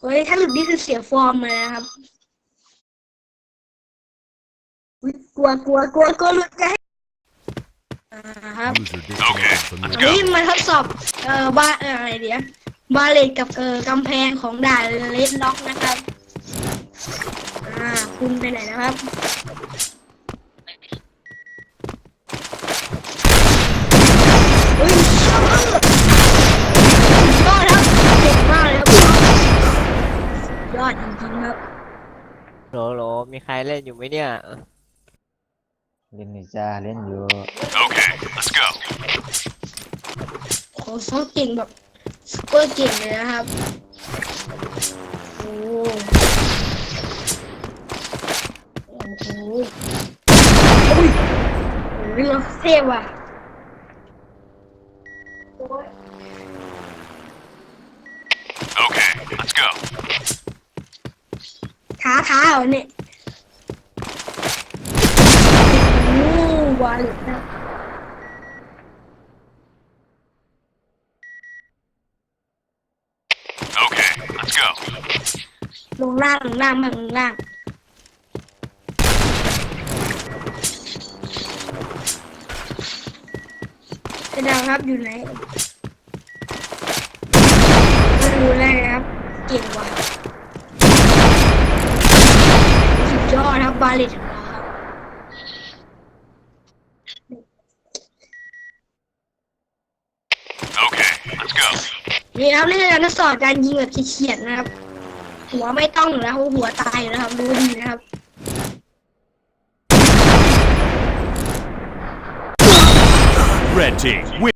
เฮ้ย ถ้าหลุดนี่คือเสียฟอร์มเลยนะครับอุ๊ยกลัวกลัวกลัวกลัวหลุดจะให้อ่าครับ User disconnected from your เฮ้ยมาทดสอบเอ่อบ้าเอ่ออะไรเดียวบาเลตกับเอ่อกำแพงของด่านเลดล็อกนะครับ อ่า คุณไปไหนนะครับ เฮ้ยชอบยอดครับเก่งมากเลยครับ ยอดจริงๆครับ โหลโหลมีใครเล่นอยู่ไหมเนี่ย เล่นนี่จ้าเล่นอยู่ Okay, let's go. โหซ้อมเก่งแบบซุปเปอร์เก่งเลยนะครับ โอ้โอ้โหโอ้ยโอ้ยเราเทพว่ะ Okay, let's go. ท้าท้าเหรอเนี่ยโอ้วาเลตนะ Okay, let's go. ลงล่างลงล่างมาลงล่างกระดาวครับอยู่ไหนไม่รู้แล้วนะครับ เก่งว่ะ บบาเลตของเราครับ Okay, let's go. นี่ครับนี่คือการทดสอบการยิงแบบเฉียดๆนะครับ หัวไม่ต้องอยู่แล้วเพราะหัวตายอยู่แล้วครับรู้ดีนะครับ Red team. Win.